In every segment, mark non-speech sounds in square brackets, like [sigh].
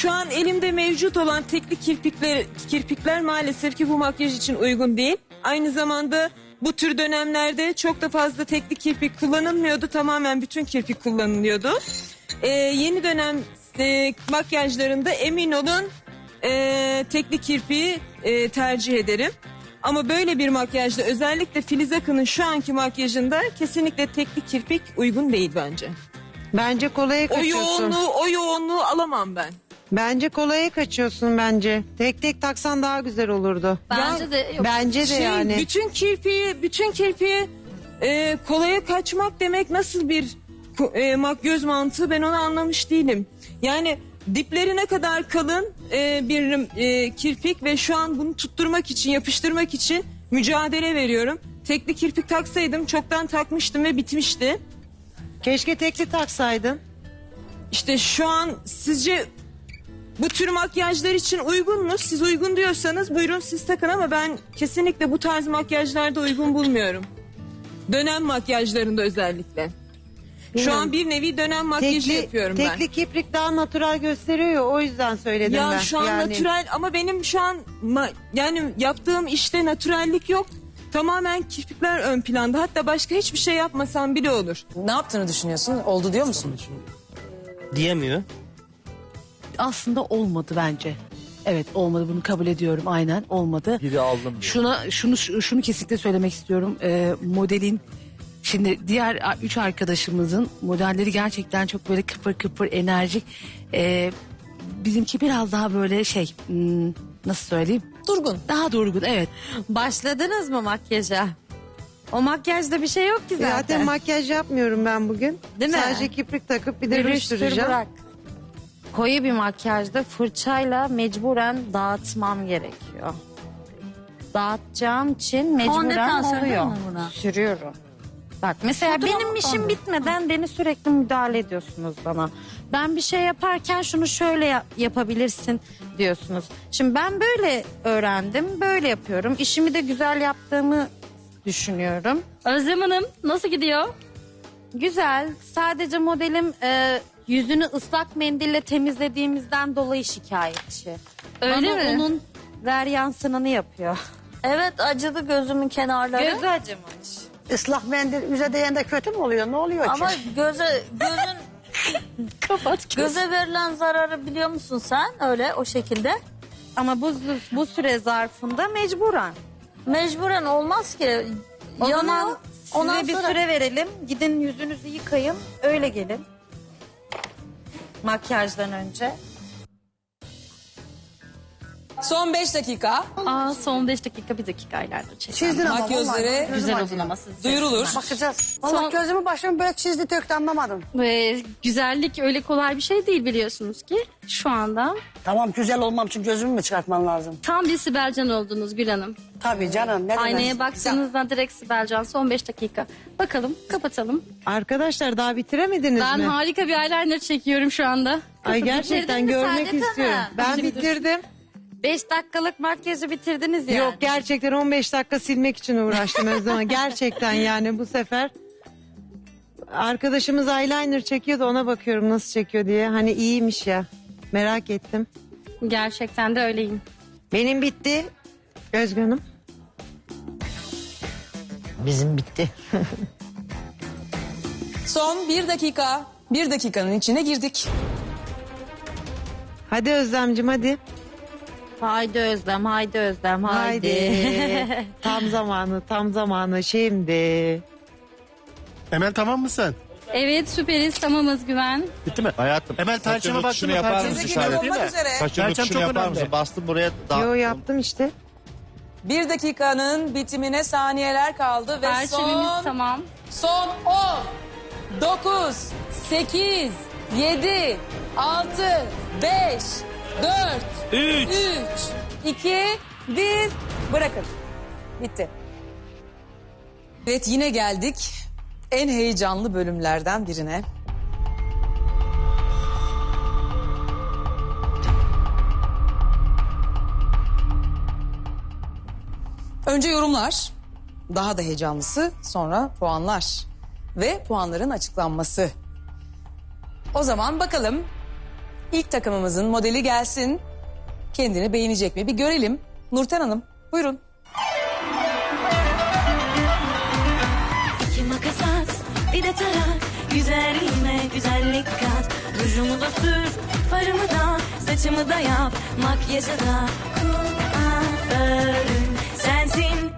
şu an elimde mevcut olan tekli kirpikler, kirpikler maalesef ki bu makyaj için uygun değil. Aynı zamanda bu tür dönemlerde çok da fazla tekli kirpik kullanılmıyordu. Tamamen bütün kirpik kullanılıyordu. Ee, yeni dönem e, makyajlarında emin olun e, tekli kirpiği e, tercih ederim. Ama böyle bir makyajda özellikle Filiz Akın'ın şu anki makyajında kesinlikle tekli kirpik uygun değil bence. Bence kolaya O kaçıyorsun. yoğunluğu, o yoğunluğu alamam ben. Bence kolaya kaçıyorsun bence. Tek tek taksan daha güzel olurdu. Bence de yok. Bence de Şey, yani. Bütün kirpiği, bütün kirpiği e, kolaya kaçmak demek nasıl bir ko- e, mak göz mantığı ben onu anlamış değilim. Yani diplerine kadar kalın e, bir e, kirpik ve şu an bunu tutturmak için, yapıştırmak için mücadele veriyorum. Tekli kirpik taksaydım çoktan takmıştım ve bitmişti. Keşke tekli taksaydın. İşte şu an sizce bu tür makyajlar için uygun mu? Siz uygun diyorsanız buyurun siz takın ama ben kesinlikle bu tarz makyajlarda uygun bulmuyorum. Dönem makyajlarında özellikle. Şu Bilmiyorum. an bir nevi dönem makyajı Tekli, yapıyorum tekli kiprik daha natural gösteriyor ya o yüzden ben. söyledim Ya ben. şu an yani. natürel ama benim şu an ma- yani yaptığım işte natürellik yok. Tamamen kirpikler ön planda. Hatta başka hiçbir şey yapmasam bile olur. Ne yaptığını düşünüyorsun? Oldu diyor musun? Diyemiyor. Aslında olmadı bence. Evet olmadı bunu kabul ediyorum aynen olmadı. Biri aldım diyor. Şuna şunu şunu kesinlikle söylemek istiyorum. Ee, modelin şimdi diğer a- üç arkadaşımızın modelleri gerçekten çok böyle kıpır kıpır enerjik. Ee, bizimki biraz daha böyle şey hmm, nasıl söyleyeyim? Durgun. Daha durgun evet. Başladınız mı makyaja? O makyajda bir şey yok ki zaten. Zaten makyaj yapmıyorum ben bugün. Değil mi? Sadece kiprik takıp bir de ruj Rüştür süreceğim. bırak. Koyu bir makyajda fırçayla mecburen dağıtmam gerekiyor. Dağıtacağım için mecburen Fondöten sürdün oluyor. mü buna? Sürüyorum. Bak mesela Pudra benim işim fondöten? bitmeden beni sürekli müdahale ediyorsunuz bana. Ben bir şey yaparken şunu şöyle ya- yapabilirsin diyorsunuz. Şimdi ben böyle öğrendim, böyle yapıyorum. İşimi de güzel yaptığımı düşünüyorum. Özlem Hanım nasıl gidiyor? Güzel. Sadece modelim e, yüzünü ıslak mendille temizlediğimizden dolayı şikayetçi. Öyle Bana mi? onun veryansınını yapıyor. Evet acıdı gözümün kenarları. Gözü acımış. Islak mendil yüze değende kötü mü oluyor? Ne oluyor ki? Ama göze gözün [laughs] Kapat göze verilen zararı biliyor musun sen? Öyle o şekilde. Ama bu, bu süre zarfında mecburen. Mecburen olmaz ki. O Yanıyor. zaman size Ondan bir sonra süre verelim. Gidin yüzünüzü yıkayın. Öyle gelin. Makyajdan önce. Son 5 dakika. Aa, son 5 dakika bir dakika ileride çekelim. Çizdin ama. Mak gözleri vallahi gözüm Güzel olsun ama siz. duyurulur. Bakacağız. Valla Son- gözümü başımı böyle çizdi döktü anlamadım. Ve güzellik öyle kolay bir şey değil biliyorsunuz ki. Şu anda Tamam güzel olmam için gözümü mü çıkartman lazım? tam bir Sibelcan oldunuz Gül Hanım. Tabii canım. Ne Aynaya demez. baktığınızda direkt Sibelcan son 5 dakika. Bakalım kapatalım. Arkadaşlar daha bitiremediniz Ben mi? harika bir eyeliner çekiyorum şu anda. Ay gerçekten Bitirdin mi görmek Saadet istiyorum. Hanım? Ben Bitirdim. Bitirdim. 5 dakikalık makyajı bitirdiniz yani. Yok gerçekten 15 dakika silmek için uğraştım Özlem [laughs] gerçekten yani bu sefer arkadaşımız eyeliner çekiyordu ona bakıyorum nasıl çekiyor diye. Hani iyiymiş ya merak ettim. Gerçekten de öyleyim. Benim bitti. Özgür Hanım. Bizim bitti. [laughs] Son 1 dakika. 1 dakikanın içine girdik. Hadi Özlemcim hadi. Haydi Özlem, haydi Özlem, haydi. Haydi. [laughs] tam zamanı tam zamanı şimdi. Emel tamam mı sen? Evet süperiz tamamız güven. Bitti mi? Hayatım. Emel tercihime baktın mı? yapar mısın ederim değil olmak mi? üzere. Saçın Perçem rutuşunu çok yapar önemli. mısın? Bastım buraya. Da Yo yaptım işte. 1 dakikanın bitimine saniyeler kaldı ve Perçemimiz son tamam. son 10 9 8 7 6 5 4 Üç. 3 2 1 bırakın. Bitti. Evet yine geldik en heyecanlı bölümlerden birine. Önce yorumlar, daha da heyecanlısı sonra puanlar ve puanların açıklanması. O zaman bakalım İlk takımımızın modeli gelsin. Kendini beğenecek mi? Bir görelim. Nurten Hanım buyurun. İki makas bir de tarak. Güzelliğime güzellik kat. Rujumu da sür, farımı da, saçımı da yap. Makyajı da kuaförüm sensin.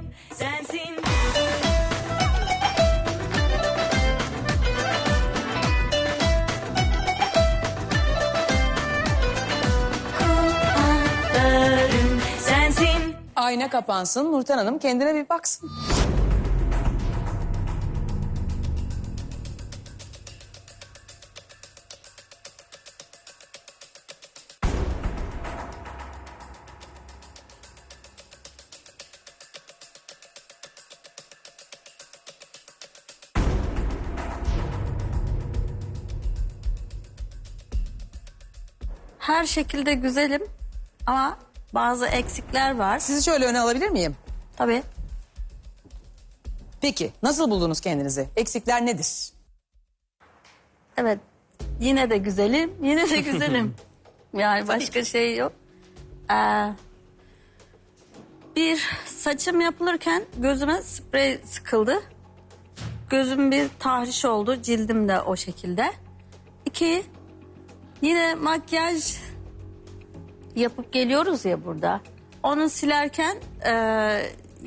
Ayna kapansın. Nurten Hanım kendine bir baksın. Her şekilde güzelim ama bazı eksikler var. Sizi şöyle öne alabilir miyim? Tabii. Peki nasıl buldunuz kendinizi? Eksikler nedir? Evet. Yine de güzelim. Yine de güzelim. [laughs] yani başka şey yok. Ee, bir saçım yapılırken gözüme sprey sıkıldı. Gözüm bir tahriş oldu. Cildim de o şekilde. İki, yine makyaj yapıp geliyoruz ya burada. Onu silerken e,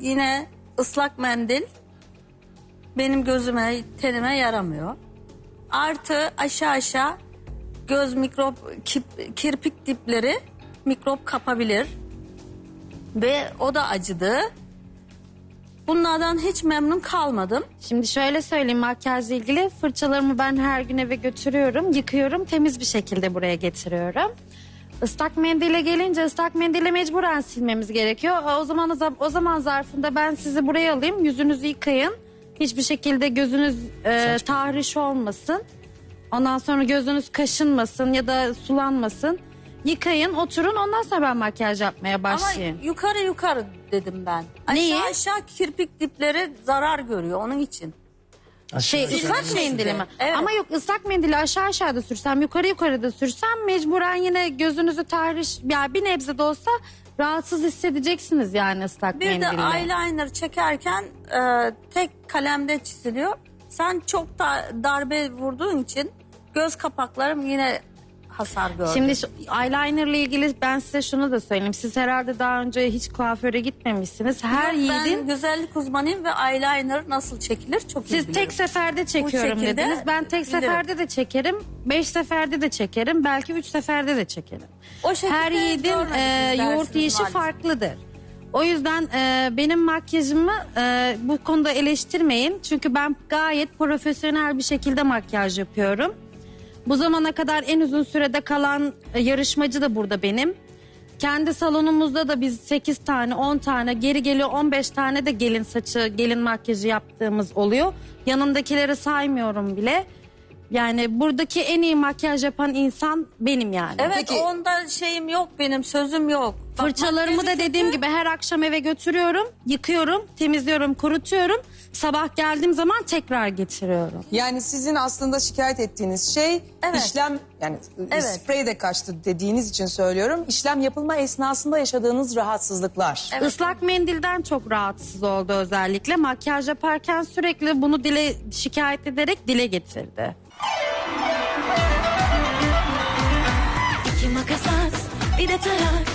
yine ıslak mendil benim gözüme, tenime yaramıyor. Artı aşağı aşağı göz mikrop, kip- kirpik dipleri mikrop kapabilir. Ve o da acıdı. Bunlardan hiç memnun kalmadım. Şimdi şöyle söyleyeyim makyajla ilgili fırçalarımı ben her gün eve götürüyorum, yıkıyorum, temiz bir şekilde buraya getiriyorum. Islak mendile gelince ıslak mendile mecburen silmemiz gerekiyor. O zaman o zaman zarfında ben sizi buraya alayım, yüzünüzü yıkayın. Hiçbir şekilde gözünüz e, tahriş olmasın. Ondan sonra gözünüz kaşınmasın ya da sulanmasın. Yıkayın, oturun ondan sonra ben makyaj yapmaya başlayayım. Ama yukarı yukarı dedim ben. Aşağı Neyi? aşağı kirpik dipleri zarar görüyor onun için. Şey ıslak mendili mi? Evet. Ama yok ıslak mendili aşağı aşağıda sürsem yukarı yukarıda sürsem mecburen yine gözünüzü tahriş ya bir nebze de olsa rahatsız hissedeceksiniz yani ıslak Bir de mendille. eyeliner çekerken e, tek kalemde çiziliyor. Sen çok da darbe vurduğun için göz kapaklarım yine hasar gördü. Şimdi şu eyelinerle ilgili ben size şunu da söyleyeyim. Siz herhalde daha önce hiç kuaföre gitmemişsiniz. Her Yok, ben yiğidin güzellik uzmanıyım ve eyeliner nasıl çekilir çok iyi Siz biliyorum. tek seferde çekiyorum şekilde dediniz. Ben tek bilirim. seferde de çekerim. Beş seferde de çekerim. Belki üç seferde de çekerim. O şekilde Her yiğidin görmedik e, biz yoğurt dersiniz yiyişi maalesef. farklıdır. O yüzden e, benim makyajımı e, bu konuda eleştirmeyin. Çünkü ben gayet profesyonel bir şekilde makyaj yapıyorum. Bu zamana kadar en uzun sürede kalan e, yarışmacı da burada benim. Kendi salonumuzda da biz 8 tane 10 tane geri geliyor 15 tane de gelin saçı gelin makyajı yaptığımız oluyor. Yanındakileri saymıyorum bile. Yani buradaki en iyi makyaj yapan insan benim yani. Evet Peki- onda şeyim yok benim sözüm yok. Fırçalarımı da dediğim gibi her akşam eve götürüyorum, yıkıyorum, temizliyorum, kurutuyorum. Sabah geldiğim zaman tekrar getiriyorum. Yani sizin aslında şikayet ettiğiniz şey Evet. işlem yani Evet. sprey de kaçtı dediğiniz için söylüyorum. İşlem yapılma esnasında yaşadığınız rahatsızlıklar. Islak mendilden çok rahatsız oldu özellikle. Makyaj yaparken sürekli bunu dile şikayet ederek dile getirdi. İki makas at, bir de tarak.